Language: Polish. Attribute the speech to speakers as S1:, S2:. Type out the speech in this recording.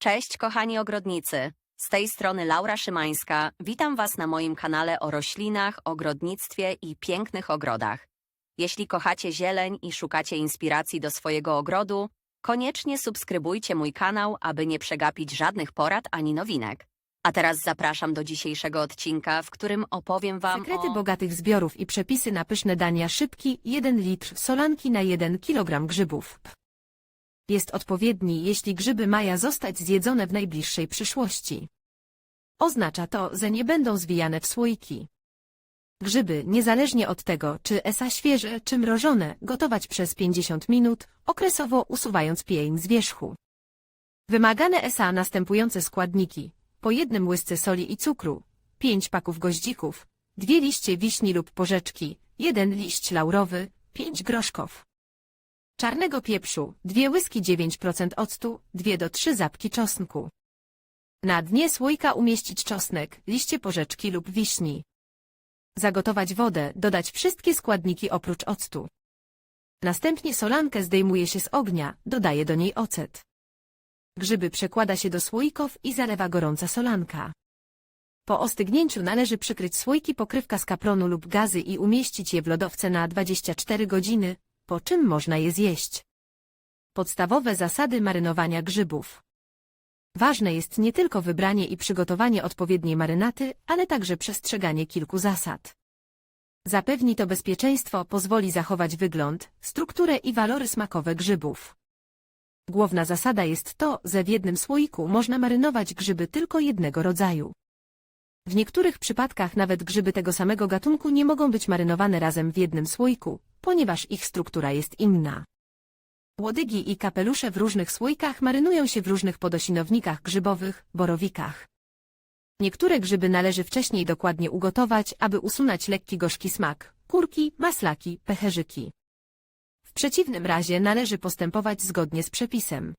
S1: Cześć kochani ogrodnicy. Z tej strony Laura Szymańska. Witam Was na moim kanale o roślinach, ogrodnictwie i pięknych ogrodach. Jeśli kochacie zieleń i szukacie inspiracji do swojego ogrodu, koniecznie subskrybujcie mój kanał, aby nie przegapić żadnych porad ani nowinek. A teraz zapraszam do dzisiejszego odcinka, w którym opowiem Wam
S2: Sekrety
S1: o...
S2: bogatych zbiorów i przepisy na pyszne dania szybki 1 litr solanki na 1 kg grzybów. Jest odpowiedni, jeśli grzyby mają zostać zjedzone w najbliższej przyszłości. Oznacza to, że nie będą zwijane w słoiki. Grzyby, niezależnie od tego, czy esa świeże, czy mrożone, gotować przez 50 minut, okresowo usuwając pień z wierzchu. Wymagane esa następujące składniki. Po jednym łysce soli i cukru, 5 paków goździków, dwie liście wiśni lub porzeczki, jeden liść laurowy, 5 groszków. Czarnego pieprzu, dwie łyski 9% octu, dwie do trzy zapki czosnku. Na dnie słoika umieścić czosnek, liście porzeczki lub wiśni. Zagotować wodę, dodać wszystkie składniki oprócz octu. Następnie solankę zdejmuje się z ognia, dodaje do niej ocet. Grzyby przekłada się do słoików i zalewa gorąca solanka. Po ostygnięciu należy przykryć słoiki pokrywka z kapronu lub gazy i umieścić je w lodowce na 24 godziny, po czym można je zjeść. Podstawowe zasady marynowania grzybów. Ważne jest nie tylko wybranie i przygotowanie odpowiedniej marynaty, ale także przestrzeganie kilku zasad. Zapewni to bezpieczeństwo, pozwoli zachować wygląd, strukturę i walory smakowe grzybów. Główna zasada jest to, że w jednym słoiku można marynować grzyby tylko jednego rodzaju. W niektórych przypadkach nawet grzyby tego samego gatunku nie mogą być marynowane razem w jednym słoiku, ponieważ ich struktura jest inna. Łodygi i kapelusze w różnych słoikach marynują się w różnych podosinownikach grzybowych, borowikach. Niektóre grzyby należy wcześniej dokładnie ugotować, aby usunąć lekki gorzki smak, kurki, maslaki, pecherzyki. W przeciwnym razie należy postępować zgodnie z przepisem.